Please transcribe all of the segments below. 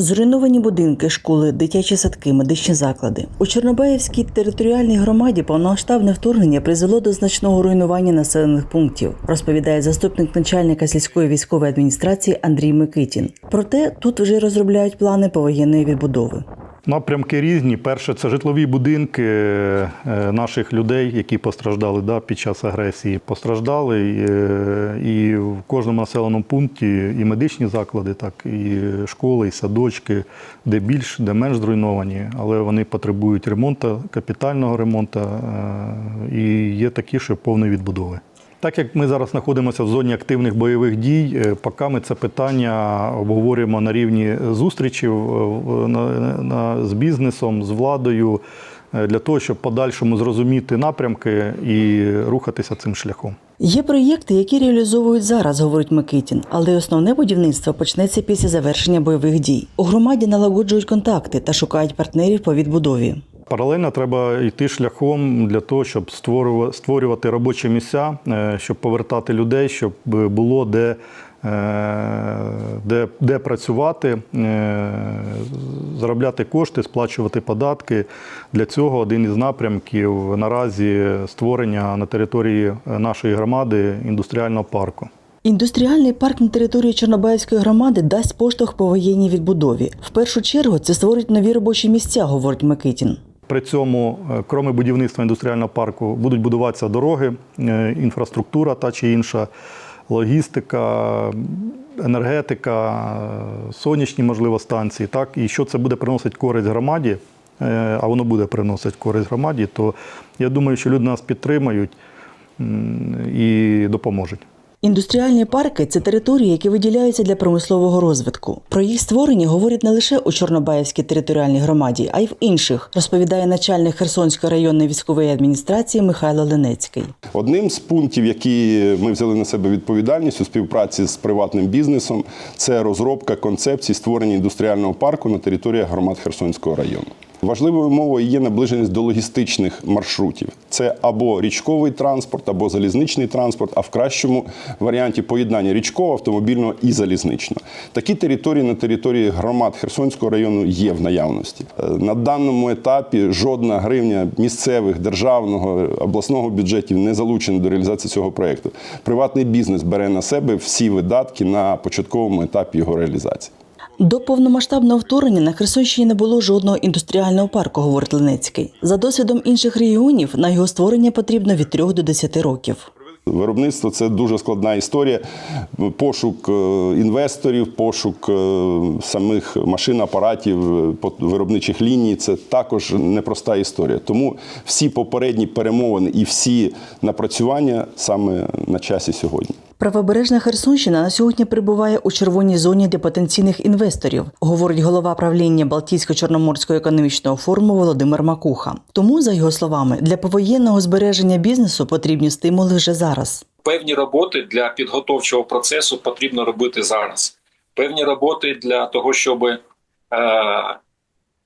Зруйновані будинки, школи, дитячі садки, медичні заклади. У Чорнобаївській територіальній громаді повномасштабне вторгнення призвело до значного руйнування населених пунктів, розповідає заступник начальника сільської військової адміністрації Андрій Микитін. Проте тут вже розробляють плани повоєнної відбудови. Напрямки різні. Перше, це житлові будинки е, наших людей, які постраждали да, під час агресії. Постраждали е, і в кожному населеному пункті і медичні заклади, так і школи, і садочки, де більш, де менш зруйновані, але вони потребують ремонту, капітального ремонту, е, і є такі, що повної відбудови. Так як ми зараз знаходимося в зоні активних бойових дій, е, поки ми це питання обговорюємо на рівні зустрічів з бізнесом, з владою, е, для того, щоб подальшому зрозуміти напрямки і рухатися цим шляхом. Є проєкти, які реалізовують зараз, говорить Микитін, але основне будівництво почнеться після завершення бойових дій. У громаді налагоджують контакти та шукають партнерів по відбудові. Паралельно треба йти шляхом для того, щоб створюва- створювати робочі місця, е, щоб повертати людей, щоб було де, е, де, де працювати, е, заробляти кошти, сплачувати податки. Для цього один із напрямків наразі створення на території нашої громади індустріального парку. Індустріальний парк на території Чорнобаївської громади дасть поштовх повоєнній відбудові. В першу чергу це створить нові робочі місця, говорить Микитін. При цьому, е, крім будівництва індустріального парку, будуть будуватися дороги, е, інфраструктура та чи інша, логістика, енергетика, сонячні, можливо, станції. Так? І що це буде приносити користь громаді, е, а воно буде приносити користь громаді, то я думаю, що люди нас підтримають і допоможуть. Індустріальні парки це території, які виділяються для промислового розвитку. Про їх створення говорять не лише у Чорнобаївській територіальній громаді, а й в інших, розповідає начальник Херсонської районної військової адміністрації Михайло Ленецький. Одним з пунктів, які ми взяли на себе відповідальність у співпраці з приватним бізнесом, це розробка концепції створення індустріального парку на території громад Херсонського району. Важливою мовою є наближеність до логістичних маршрутів. Це або річковий транспорт, або залізничний транспорт, а в кращому варіанті поєднання річкового, автомобільного і залізничного. Такі території на території громад Херсонського району є в наявності. Е, На даному етапі жодна гривня місцевих, державного, обласного бюджетів не залучена до реалізації цього проєкту. Приватний бізнес бере на себе всі видатки на початковому етапі його реалізації. До повномасштабного вторгнення на Херсонщині не було жодного індустріального парку, говорить Ленецький. За досвідом інших регіонів на його створення потрібно від 3 до 10 років. Виробництво це дуже складна історія. Пошук е, інвесторів, пошук е, самих машин, апаратів, е, виробничих ліній це також непроста історія. Тому всі попередні перемовини і всі напрацювання саме на часі сьогодні. Правобережна Херсонщина на сьогодні перебуває у червоній зоні для потенційних інвесторів, говорить голова правління Балтійсько-Чорноморського економічного форуму Володимир Макуха. Тому, за його словами, для повоєнного збереження бізнесу потрібні стимули вже зараз. певні роботи для підготовчого процесу потрібно робити зараз. Певні роботи для того, щоб е,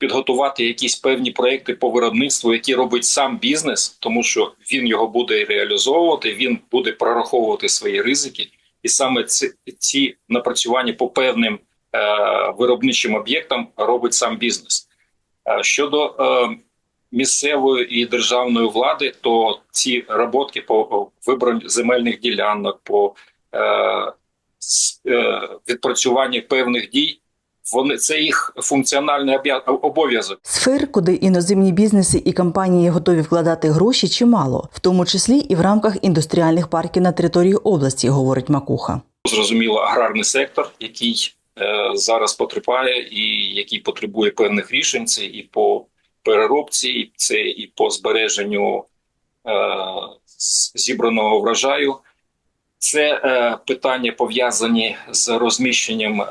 підготувати якісь певні проекти по виробництву, які робить сам бізнес, тому що він його буде реалізовувати, він буде прораховувати свої ризики, і саме ці, ці напрацювання по певним е, виробничим об'єктам робить сам бізнес. Е, щодо е, місцевої і державної влади, то ці роботки по вибору земельних ділянок, по е, е, відпрацюванні певних дій, вони це їх функціональний обов'язок. Сфер, куди іноземні бізнеси і компанії готові вкладати гроші, чимало, в тому числі і в рамках індустріальних парків на території області, говорить Макуха. Зрозуміло, аграрний сектор, який е, зараз потрапляє і який потребує певних рішень. Це і по переробці, і це і по збереженню е, зібраного врожаю. Це е, питання пов'язані з розміщенням е,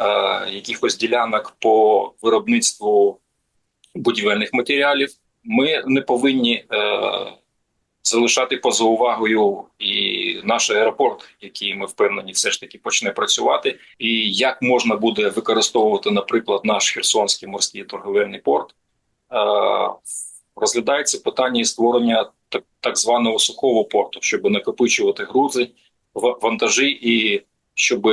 якихось ділянок по виробництву будівельних матеріалів. Ми не повинні е, залишати поза увагою і наш аеропорт, який ми впевнені, все ж таки почне працювати, і як можна буде використовувати, наприклад, наш Херсонський морський торговельний порт. Е, Розглядається питання створення так, так званого сухого порту, щоб накопичувати грузи, вантажі, і щоб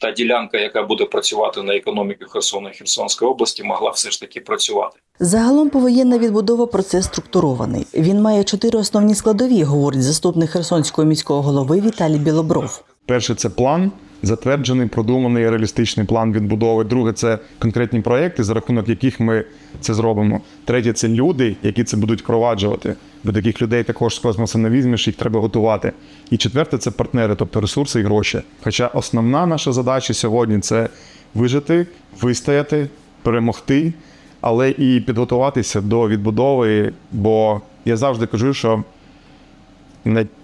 та ділянка, яка буде працювати на економіку Херсона і Херсонської області, могла все ж таки працювати. Загалом повоєнна відбудова процес структурований. Він має чотири основні складові, говорить заступник Херсонського міського голови Віталій Білобров. Перше це план, затверджений, продуманий реалістичний план відбудови. Друге це конкретні проекти, за рахунок яких ми це зробимо. Третє це люди, які це будуть впроваджувати. Бо таких людей також з космосу не візьмеш, їх треба готувати. І четверте це партнери, тобто ресурси і гроші. Хоча основна наша задача сьогодні це вижити, вистояти, перемогти, але і підготуватися до відбудови. Бо я завжди кажу, що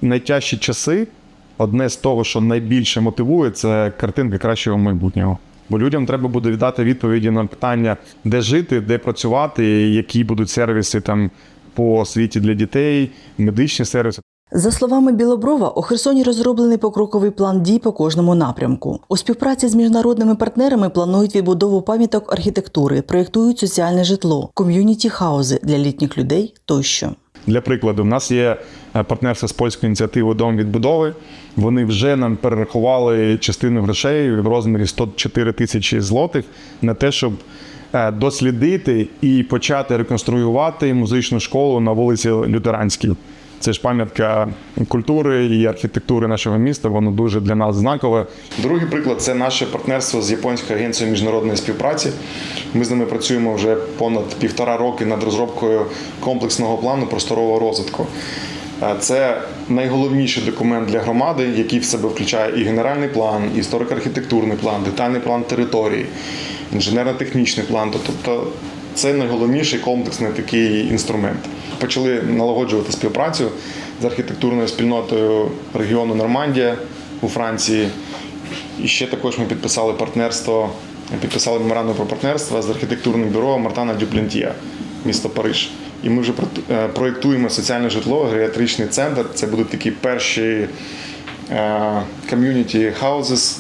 найтяжчі часи одне з того, що найбільше мотивує, це картинка кращого майбутнього. Бо людям треба буде віддати відповіді на питання, де жити, де працювати, які будуть сервіси там по освіті для дітей, медичні сервіси. За словами Білоброва, у Херсоні розроблений покроковий план дій по кожному напрямку. У співпраці з міжнародними партнерами планують відбудову пам'яток архітектури, проєктують соціальне житло, ком'юніті хаузи для літніх людей тощо. Для прикладу, в нас є е, партнерство з польською ініціативою Дом відбудови. Вони вже нам перерахували частину грошей в розмірі 104 тисячі злотих на те, щоб е, дослідити і почати реконструювати музичну школу на вулиці Лютеранській. Це ж пам'ятка культури і архітектури нашого міста. Воно дуже для нас знакове. Другий приклад це наше партнерство з японською агенцією міжнародної співпраці. Ми з ними працюємо вже понад півтора роки над розробкою комплексного плану просторового розвитку. Е, Це найголовніший документ для громади, який в себе включає і генеральний план, і історико-архітектурний план, детальний план території, інженерно-технічний план. Тобто це найголовніший комплексний такий інструмент. Почали налагоджувати співпрацю з архітектурною спільнотою регіону Нормандія у Франції. І ще також ми підписали партнерство, підписали меморандум про партнерство з архітектурним бюро Мартана Дюплентія, місто Париж. І ми вже е, проєктуємо соціальне житло, геріатричний центр. Це будуть такі перші е, community houses,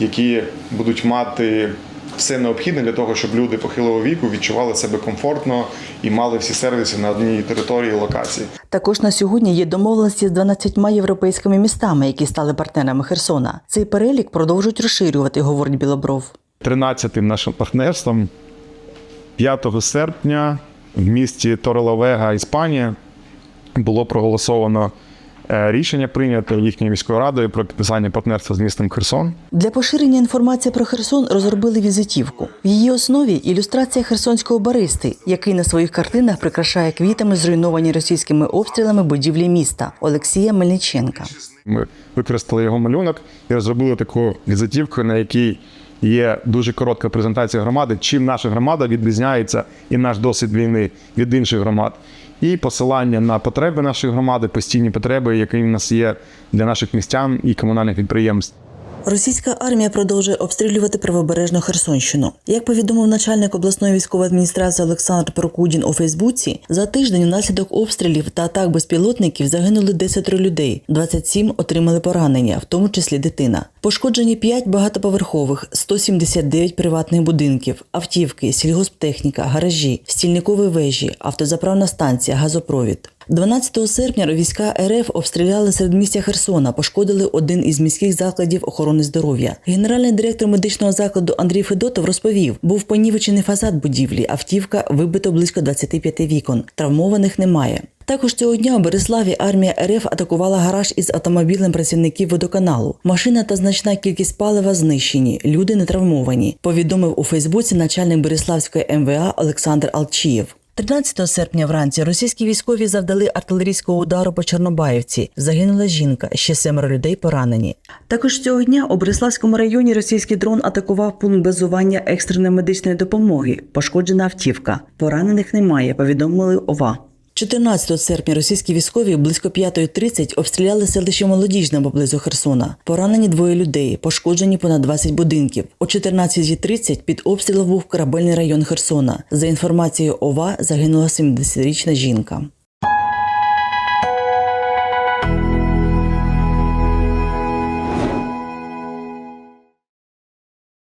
які будуть мати все необхідне для того, щоб люди похилого віку відчували себе комфортно і мали всі сервіси на одній території локації. Також на сьогодні є домовленості з 12 європейськими містами, які стали партнерами Херсона. Цей перелік продовжують розширювати, говорить Білобров. 13-тим нашим партнерством 5 серпня в місті Тореловега, Іспанія, було проголосовано рішення прийнято їхньою міською радою про підписання партнерства з містом Херсон. Для поширення інформації про Херсон розробили візитівку. В її основі ілюстрація херсонського баристи, який на своїх картинах прикрашає квітами зруйновані російськими обстрілами будівлі міста Олексія Мельниченка. Ми використали його малюнок і розробили таку візитівку, на якій є дуже коротка презентація громади, чим наша громада відрізняється і наш досвід війни від інших громад. І посилання на потреби нашої громади, постійні потреби, які в нас є для наших містян і комунальних підприємств. Російська армія продовжує обстрілювати правобережну Херсонщину. Як повідомив начальник обласної військової адміністрації Олександр Прокудін у Фейсбуці, за тиждень внаслідок обстрілів та атак безпілотників загинули 10 людей, 27 отримали поранення, в тому числі дитина. Пошкоджені 5 багатоповерхових, 179 приватних будинків, автівки, сільгосптехніка, гаражі, стільникові вежі, автозаправна станція, газопровід. 12 серпня війська РФ обстріляли середмістя Херсона, пошкодили один із міських закладів охорони здоров'я. Генеральний директор медичного закладу Андрій Федотов розповів, був понівечений фасад будівлі, автівка вибито близько 25 вікон. Травмованих немає. Також цього дня у Береславі армія РФ атакувала гараж із автомобілем працівників водоканалу. Машина та значна кількість палива знищені. Люди не травмовані. Повідомив у Фейсбуці начальник Береславської МВА Олександр Алчієв. 13 серпня вранці російські військові завдали артилерійського удару по Чорнобаївці. Загинула жінка, ще семеро людей поранені. Також цього дня у Бриславському районі російський дрон атакував пункт базування екстреної медичної допомоги. Пошкоджена автівка. Поранених немає. Повідомили ОВА. 14 серпня російські військові близько 5.30 обстріляли селище Молодіжне поблизу Херсона. Поранені двоє людей, пошкоджені понад 20 будинків. О 14.30 під обстрілом був корабельний район Херсона. За інформацією ОВА загинула 70-річна жінка.